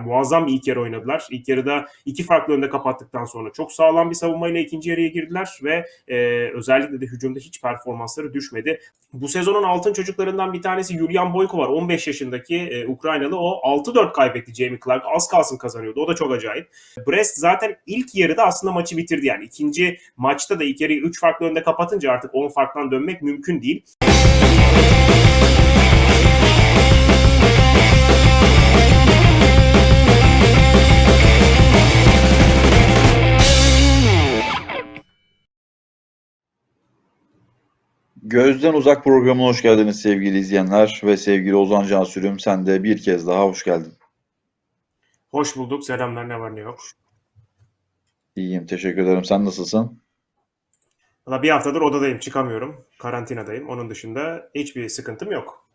Muazzam bir ilk yarı oynadılar. İlk yarıda iki farklı önde kapattıktan sonra çok sağlam bir savunmayla ikinci yarıya girdiler ve e, özellikle de hücumda hiç performansları düşmedi. Bu sezonun altın çocuklarından bir tanesi Julian Boyko var. 15 yaşındaki e, Ukraynalı. O 6-4 kaybetti Jamie Clark. Az kalsın kazanıyordu. O da çok acayip. Brest zaten ilk yarıda aslında maçı bitirdi. Yani ikinci maçta da ilk yarıyı 3 farklı önde kapatınca artık 10 farktan dönmek mümkün değil. Gözden Uzak programına hoş geldiniz sevgili izleyenler ve sevgili Ozan Can Sürüm. Sen de bir kez daha hoş geldin. Hoş bulduk. Selamlar ne var ne yok. İyiyim, teşekkür ederim. Sen nasılsın? Valla bir haftadır odadayım. Çıkamıyorum. Karantinadayım. Onun dışında hiçbir sıkıntım yok.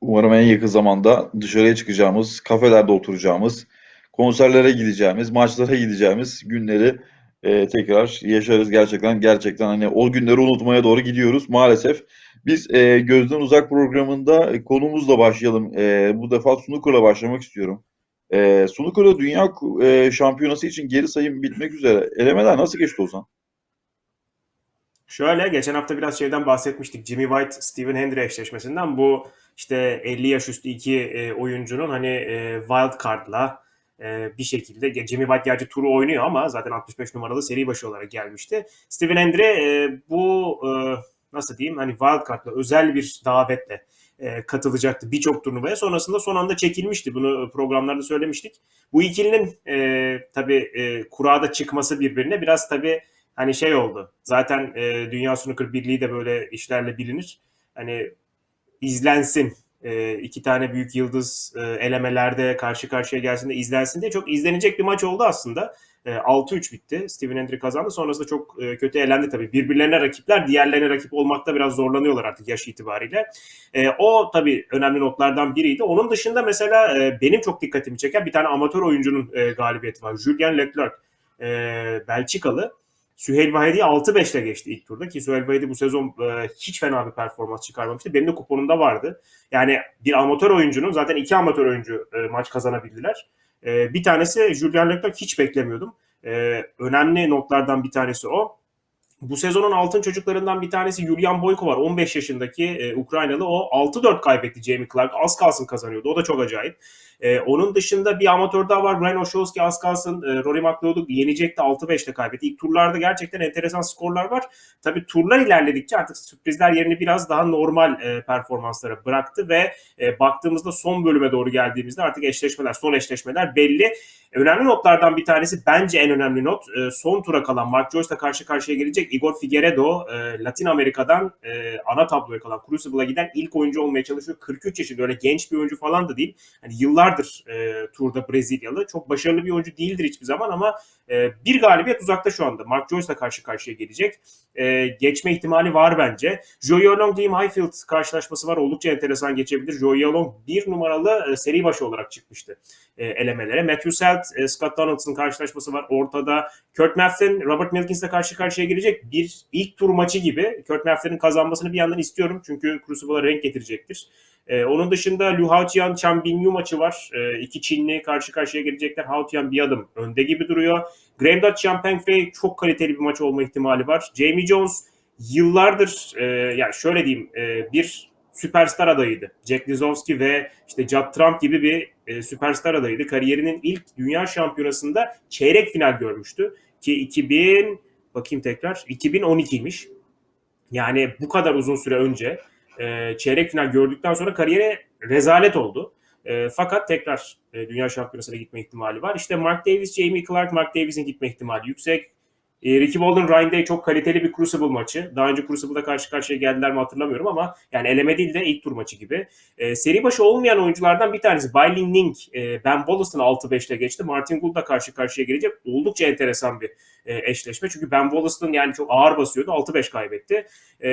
Umarım en yakın zamanda dışarıya çıkacağımız, kafelerde oturacağımız, konserlere gideceğimiz, maçlara gideceğimiz günleri e, tekrar yaşarız gerçekten. Gerçekten hani o günleri unutmaya doğru gidiyoruz maalesef. Biz e, Gözden Uzak programında e, konumuzla başlayalım. E, bu defa snooker'la başlamak istiyorum. E, snooker'da dünya e, şampiyonası için geri sayım bitmek üzere. Elemeler nasıl geçti Ozan? Şöyle geçen hafta biraz şeyden bahsetmiştik. Jimmy White, Stephen Hendry eşleşmesinden. Bu işte 50 yaş üstü iki e, oyuncunun hani e, wild card'la e, bir şekilde Jimmy White gerçi turu oynuyor ama zaten 65 numaralı seri başı olarak gelmişti. Stephen Hendry e, bu e, nasıl diyeyim hani wild card'la özel bir davetle e, katılacaktı birçok turnuvaya. Sonrasında son anda çekilmişti. Bunu programlarda söylemiştik. Bu ikilinin e, tabii e, kurada çıkması birbirine biraz tabii hani şey oldu. Zaten e, Dünya Snooker Birliği de böyle işlerle bilinir. Hani izlensin e, iki tane büyük yıldız e, elemelerde karşı karşıya gelsin de izlensin diye çok izlenecek bir maç oldu aslında. E, 6-3 bitti. Steven Hendry kazandı. Sonrasında çok e, kötü elendi tabii. Birbirlerine rakipler, diğerlerine rakip olmakta biraz zorlanıyorlar artık yaş itibariyle. E, o tabii önemli notlardan biriydi. Onun dışında mesela e, benim çok dikkatimi çeken bir tane amatör oyuncunun e, galibiyeti var. Julien Leclerc, e, Belçikalı. Süheyl Vahidi 6-5'le geçti ilk turda ki Süheyl Vahidi bu sezon e, hiç fena bir performans çıkarmamıştı. Benim de kuponumda vardı. Yani bir amatör oyuncunun zaten iki amatör oyuncu e, maç kazanabildiler. E, bir tanesi Julian Leclerc hiç beklemiyordum. E, önemli notlardan bir tanesi o. Bu sezonun altın çocuklarından bir tanesi Julian Boyko var. 15 yaşındaki e, Ukraynalı. O 6-4 kaybetti Jamie Clark. Az kalsın kazanıyordu. O da çok acayip. E, onun dışında bir amatör daha var. Brian Oshowski az kalsın. E, Rory McLeod'u yenecekti. 6-5'te kaybetti. İlk turlarda gerçekten enteresan skorlar var. Tabii turlar ilerledikçe artık sürprizler yerini biraz daha normal e, performanslara bıraktı ve e, baktığımızda son bölüme doğru geldiğimizde artık eşleşmeler, son eşleşmeler belli. Önemli notlardan bir tanesi bence en önemli not. E, son tura kalan Mark Joyce'la karşı karşıya gelecek Igor Figueredo e, Latin Amerika'dan e, ana tabloya kalan Crucible'a giden ilk oyuncu olmaya çalışıyor. 43 yaşında öyle genç bir oyuncu falan da değil. Hani yıllardır e, turda Brezilyalı. Çok başarılı bir oyuncu değildir hiçbir zaman ama e, bir galibiyet uzakta şu anda. Mark Joyce'la karşı karşıya gelecek. E, geçme ihtimali var bence. Joey Long, Liam Highfield karşılaşması var. Oldukça enteresan geçebilir. Joey Long bir numaralı e, seri başı olarak çıkmıştı e, elemelere. Matthew Selt, e, Scott Donaldson karşılaşması var ortada. Kurt Maftin, Robert Milkins'le karşı karşıya gelecek bir ilk tur maçı gibi. Kurt Maftin'in kazanmasını bir yandan istiyorum çünkü Crucible'a renk getirecektir. Ee, onun dışında Liu Haotian Chan Binyu maçı var. Ee, iki Çinli karşı karşıya gelecekler. Haotian bir adım önde gibi duruyor. Dutch Chan Pengfei çok kaliteli bir maç olma ihtimali var. Jamie Jones yıllardır e, yani şöyle diyeyim e, bir süperstar adayıydı. Jack Lisowski ve işte Judd Trump gibi bir e, süperstar adayıydı. Kariyerinin ilk dünya şampiyonasında çeyrek final görmüştü. Ki 2000 bakayım tekrar 2012'ymiş. Yani bu kadar uzun süre önce e, çeyrek final gördükten sonra kariyere rezalet oldu. E, fakat tekrar e, dünya şampiyonasına gitme ihtimali var. İşte Mark Davis, Jamie Clark, Mark Davis'in gitme ihtimali yüksek. E, Ricky Walden, Ryan Day çok kaliteli bir Crucible maçı. Daha önce Crucible'da karşı karşıya geldiler mi hatırlamıyorum ama yani eleme değil de ilk tur maçı gibi. E, seri başı olmayan oyunculardan bir tanesi Bailey Ning, e, Ben Wallace'ın 6-5'le geçti. Martin Gould'la karşı karşıya gelecek. Oldukça enteresan bir e, eşleşme. Çünkü Ben Wallace'ın yani çok ağır basıyordu. 6-5 kaybetti. E,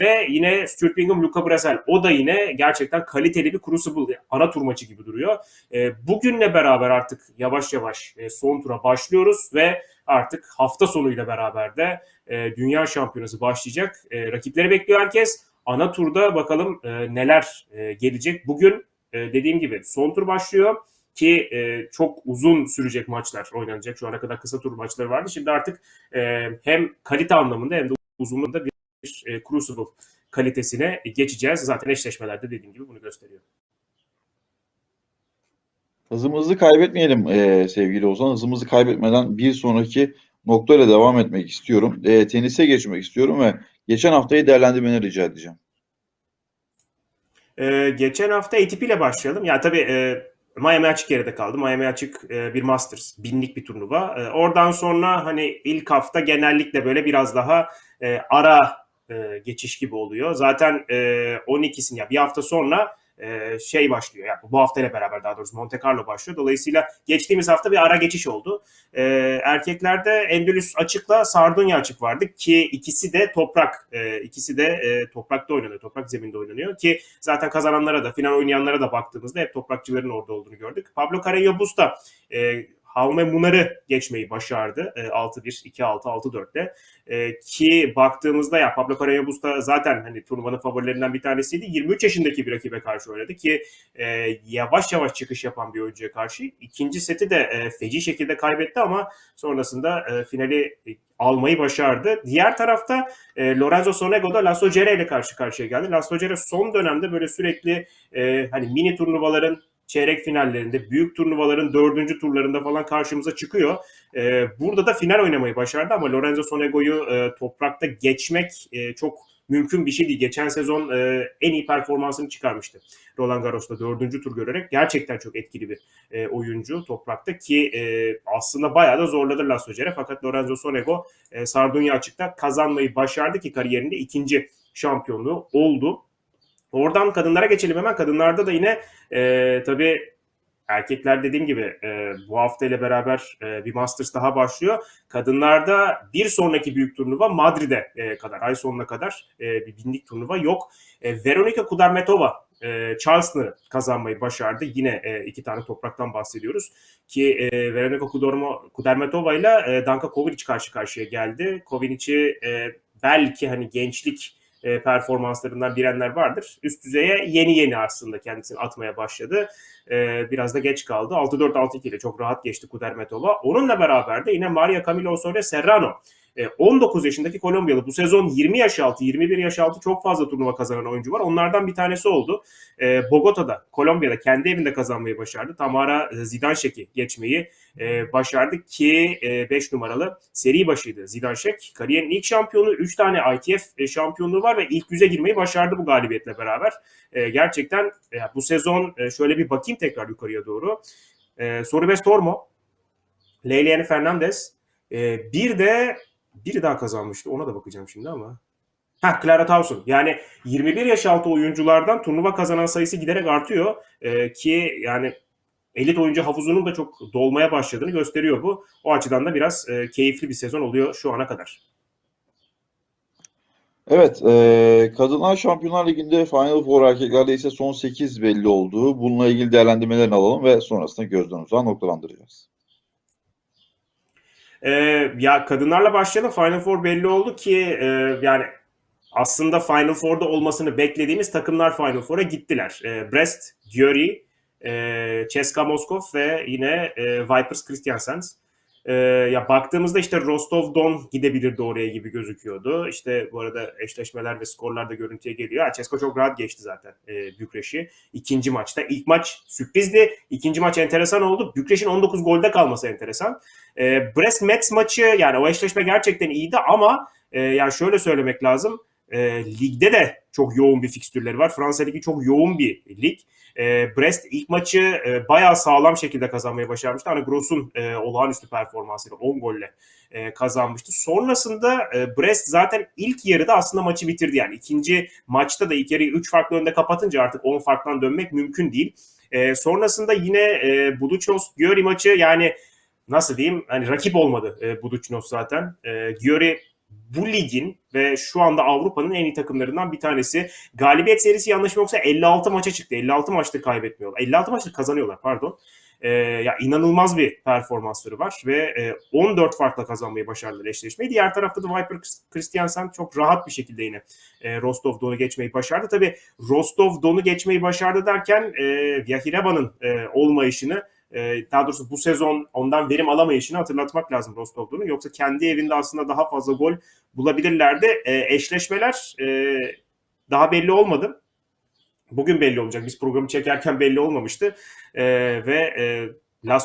ve yine Stuart Bingham, Luca Brasel. O da yine gerçekten kaliteli bir Crucible ana tur maçı gibi duruyor. E, bugünle beraber artık yavaş yavaş e, son tura başlıyoruz ve artık hafta sonuyla beraber de e, Dünya Şampiyonası başlayacak. E, rakipleri bekliyor herkes. Ana turda bakalım e, neler e, gelecek. Bugün e, dediğim gibi son tur başlıyor ki e, çok uzun sürecek maçlar oynanacak. Şu ana kadar kısa tur maçları vardı. Şimdi artık e, hem kalite anlamında hem de uzunluğunda bir e, Crucible kalitesine geçeceğiz. Zaten eşleşmelerde dediğim gibi bunu gösteriyor. Hızımızı kaybetmeyelim e, sevgili Ozan. Hızımızı kaybetmeden bir sonraki noktayla devam etmek istiyorum. E, tenise geçmek istiyorum ve geçen haftayı değerlendirmeni rica edeceğim. Ee, geçen hafta ATP ile başlayalım. Ya tabii e, Miami açık geride kaldı. Miami açık e, bir Masters, binlik bir turnuva. E, oradan sonra hani ilk hafta genellikle böyle biraz daha e, ara e, geçiş gibi oluyor. Zaten e, 12'sin ya bir hafta sonra e, şey başlıyor. Yani bu haftayla beraber daha doğrusu Monte Carlo başlıyor. Dolayısıyla geçtiğimiz hafta bir ara geçiş oldu. E, erkeklerde Endülüs açıkla Sardunya açık vardı ki ikisi de toprak. E, ikisi de e, toprakta oynanıyor. Toprak zeminde oynanıyor ki zaten kazananlara da final oynayanlara da baktığımızda hep toprakçıların orada olduğunu gördük. Pablo Carreño Busta e, Havme Munar'ı geçmeyi başardı. E, 6-1, 2-6, 6-4'le. E, ki baktığımızda ya Pablo Carreño Busta zaten hani turnuvanın favorilerinden bir tanesiydi. 23 yaşındaki bir rakibe karşı oynadı ki e, yavaş yavaş çıkış yapan bir oyuncuya karşı. İkinci seti de e, feci şekilde kaybetti ama sonrasında e, finali almayı başardı. Diğer tarafta Lorenzo Sonego da Laszlo Cere ile karşı karşıya geldi. Laszlo Cere son dönemde böyle sürekli hani mini turnuvaların çeyrek finallerinde, büyük turnuvaların dördüncü turlarında falan karşımıza çıkıyor. E, burada da final oynamayı başardı ama Lorenzo Sonego'yu e, toprakta geçmek e, çok mümkün bir şey değil. Geçen sezon e, en iyi performansını çıkarmıştı. Roland Garros'ta dördüncü tur görerek gerçekten çok etkili bir e, oyuncu toprakta ki e, aslında bayağı da zorladı Laszlo Cere fakat Lorenzo Sonego e, Sardunya açıkta kazanmayı başardı ki kariyerinde ikinci şampiyonluğu oldu. Oradan kadınlara geçelim hemen. Kadınlarda da yine e, tabii erkekler dediğim gibi e, bu hafta ile beraber e, bir Masters daha başlıyor. Kadınlarda bir sonraki büyük turnuva Madrid'e e, kadar, ay sonuna kadar e, bir binlik turnuva yok. E, Veronika Kudermetova e, Charleston'ı kazanmayı başardı. Yine e, iki tane topraktan bahsediyoruz. Ki e, Veronika Kudermo, Kudermetova ile e, Danka Kovinic karşı karşıya geldi. Kovinic'i e, belki hani gençlik e, performanslarından bilenler vardır. Üst düzeye yeni yeni aslında kendisini atmaya başladı. E, biraz da geç kaldı. 6-4 6-2 ile çok rahat geçti Kudermetova. Onunla beraber de yine Maria Camila Osorio Serrano. E, 19 yaşındaki Kolombiyalı bu sezon 20 yaş altı, 21 yaş altı çok fazla turnuva kazanan oyuncu var. Onlardan bir tanesi oldu. E, Bogota'da, Kolombiya'da kendi evinde kazanmayı başardı. Tamara Zidanşek'i geçmeyi e, başardı ki 5 e, numaralı seri başıydı Zidanşek. Kariyerin ilk şampiyonu 3 tane ITF e, şampiyonluğu var ve ilk yüze girmeyi başardı bu galibiyetle beraber. E, gerçekten e, bu sezon e, şöyle bir bakayım tekrar yukarıya doğru. E, Soribes Tormo, Leyliane Fernandez, e, bir de biri daha kazanmıştı. Ona da bakacağım şimdi ama. Ha Clara Towson. Yani 21 yaş altı oyunculardan turnuva kazanan sayısı giderek artıyor. E, ki yani elit oyuncu havuzunun da çok dolmaya başladığını gösteriyor bu. O açıdan da biraz e, keyifli bir sezon oluyor şu ana kadar. Evet, e, Kadınlar Şampiyonlar Ligi'nde Final Four erkeklerde ise son 8 belli oldu. Bununla ilgili değerlendirmelerini alalım ve sonrasında gözden uzağa noktalandıracağız. Ee, ya kadınlarla başlayalım. Final Four belli oldu ki e, yani aslında Final Four'da olmasını beklediğimiz takımlar Final Four'a gittiler. E, Brest, Győri, e, Ceska Moskov ve yine e, Vipers Christiansens. E, ya baktığımızda işte Rostov Don gidebilirdi oraya gibi gözüküyordu. İşte bu arada eşleşmeler ve skorlar da görüntüye geliyor. Ceska çok rahat geçti zaten e, Bükreş'i. İkinci maçta. İlk maç sürprizdi. İkinci maç enteresan oldu. Bükreş'in 19 golde kalması enteresan. E, Brest Metz maçı yani o eşleşme gerçekten iyiydi ama e, yani şöyle söylemek lazım. E, ligde de çok yoğun bir fikstürleri var. Fransa Ligi çok yoğun bir lig. E, Brest ilk maçı e, bayağı sağlam şekilde kazanmayı başarmıştı. Hani Gross'un e, olağanüstü performansıyla 10 golle e, kazanmıştı. Sonrasında e, Brest zaten ilk yarıda aslında maçı bitirdi. Yani ikinci maçta da ilk yarıyı 3 farklı önde kapatınca artık 10 farktan dönmek mümkün değil. E, sonrasında yine e, Budućnost Győri maçı yani nasıl diyeyim hani rakip olmadı e, Budućnost zaten. E, Győri bu ligin ve şu anda Avrupa'nın en iyi takımlarından bir tanesi. Galibiyet serisi yanlış mı yoksa 56 maça çıktı. 56 maçtır kaybetmiyorlar. 56 maçtır kazanıyorlar pardon. e, ya inanılmaz bir performansları var ve e, 14 farkla kazanmayı başardılar eşleşmeyi. Diğer tarafta da Viper Christiansen çok rahat bir şekilde yine e, Rostov Don'u geçmeyi başardı. Tabii Rostov Don'u geçmeyi başardı derken e, Vyahireba'nın e, olmayışını e, daha doğrusu bu sezon ondan verim alamayışını hatırlatmak lazım Rostov Don'u. Yoksa kendi evinde aslında daha fazla gol bulabilirlerdi. E, eşleşmeler e, daha belli olmadı. Bugün belli olacak. Biz programı çekerken belli olmamıştı. E, ve e,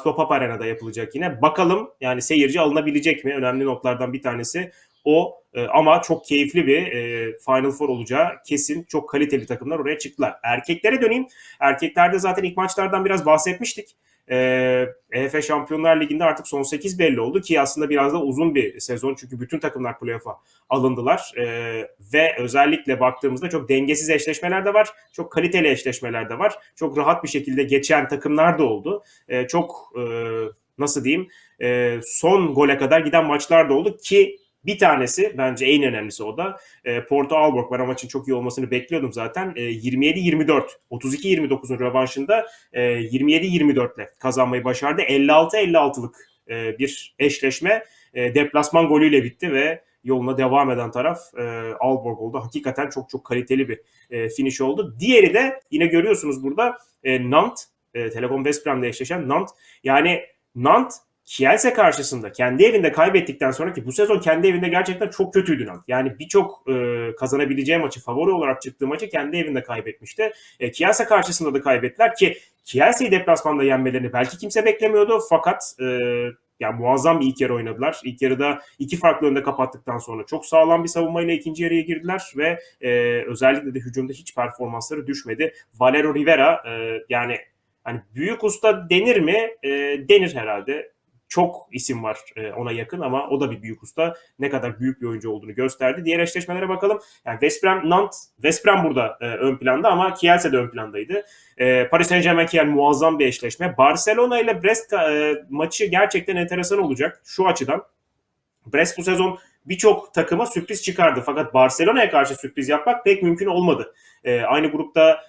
Pap Arena'da yapılacak yine. Bakalım yani seyirci alınabilecek mi? Önemli notlardan bir tanesi o. Ama çok keyifli bir e, Final Four olacağı kesin. Çok kaliteli takımlar oraya çıktılar. Erkeklere döneyim. Erkeklerde zaten ilk maçlardan biraz bahsetmiştik. Ee, EF Şampiyonlar Ligi'nde artık son 8 belli oldu ki aslında biraz da uzun bir sezon çünkü bütün takımlar playoff'a alındılar. Ee, ve özellikle baktığımızda çok dengesiz eşleşmeler de var, çok kaliteli eşleşmeler de var, çok rahat bir şekilde geçen takımlar da oldu, ee, çok e, nasıl diyeyim e, son gole kadar giden maçlar da oldu ki bir tanesi bence en önemlisi o da e, Porto Aalborg. Ben maçın çok iyi olmasını bekliyordum zaten. E, 27-24, 32-29'un rövanşında e, 27-24 ile kazanmayı başardı. 56-56'lık e, bir eşleşme e, deplasman golüyle bitti ve yoluna devam eden taraf e, Aalborg oldu. Hakikaten çok çok kaliteli bir e, finish oldu. Diğeri de yine görüyorsunuz burada e, Nantes, e, Telekom West eşleşen Nantes. Yani Nantes Kielse karşısında kendi evinde kaybettikten sonra ki bu sezon kendi evinde gerçekten çok kötüydü Nantes. Yani birçok e, kazanabileceği maçı favori olarak çıktığı maçı kendi evinde kaybetmişti. E, Kielse karşısında da kaybettiler ki Kielse'yi deplasmanda yenmelerini belki kimse beklemiyordu fakat e, yani muazzam bir ilk yarı oynadılar. İlk yarıda iki farklı önde kapattıktan sonra çok sağlam bir savunmayla ikinci yarıya girdiler ve e, özellikle de hücumda hiç performansları düşmedi. Valero Rivera e, yani hani büyük usta denir mi? E, denir herhalde çok isim var e, ona yakın ama o da bir büyük usta. Ne kadar büyük bir oyuncu olduğunu gösterdi. Diğer eşleşmelere bakalım. Yani West Brom, Nantes, West Brom burada e, ön planda ama Kielse de ön plandaydı. E, Paris Saint Germain Kiel muazzam bir eşleşme. Barcelona ile Brest maçı gerçekten enteresan olacak şu açıdan. Brest bu sezon birçok takıma sürpriz çıkardı. Fakat Barcelona'ya karşı sürpriz yapmak pek mümkün olmadı. Aynı grupta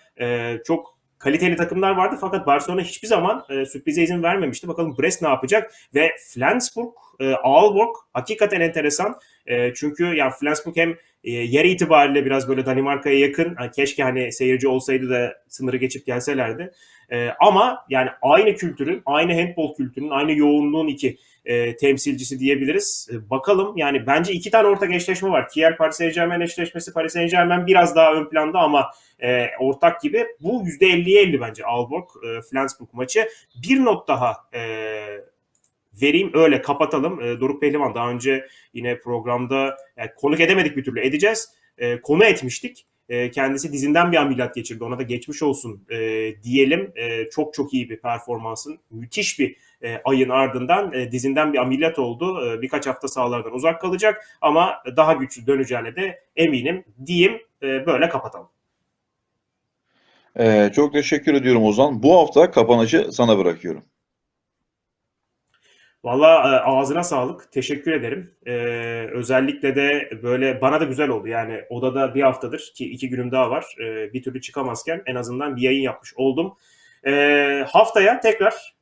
çok kaliteli takımlar vardı fakat Barcelona hiçbir zaman e, sürprize izin vermemişti. Bakalım Brest ne yapacak ve Flensburg, e, Aalborg hakikaten enteresan. E, çünkü yani Flensburg hem e, yer itibariyle biraz böyle Danimarka'ya yakın. Yani keşke hani seyirci olsaydı da sınırı geçip gelselerdi. E, ama yani aynı kültürün, aynı handball kültürünün, aynı yoğunluğun iki e, temsilcisi diyebiliriz. E, bakalım yani bence iki tane ortak eşleşme var. Kiel Paris Saint Germain eşleşmesi. Paris Saint Germain biraz daha ön planda ama e, ortak gibi. Bu %50'ye 50 bence Aalborg e, Flensburg maçı. Bir not daha e, vereyim öyle kapatalım. E, Doruk Pehlivan daha önce yine programda yani konuk edemedik bir türlü edeceğiz. E, konu etmiştik. E, kendisi dizinden bir ameliyat geçirdi. Ona da geçmiş olsun e, diyelim. E, çok çok iyi bir performansın. Müthiş bir e, ayın ardından e, dizinden bir ameliyat oldu. E, birkaç hafta sahalardan uzak kalacak ama daha güçlü döneceğine de eminim diyeyim. E, böyle kapatalım. Ee, çok teşekkür ediyorum Ozan. Bu hafta kapanışı sana bırakıyorum. Valla e, ağzına sağlık. Teşekkür ederim. Ee, özellikle de böyle bana da güzel oldu. Yani odada bir haftadır ki iki günüm daha var. Ee, bir türlü çıkamazken en azından bir yayın yapmış oldum. Ee, haftaya tekrar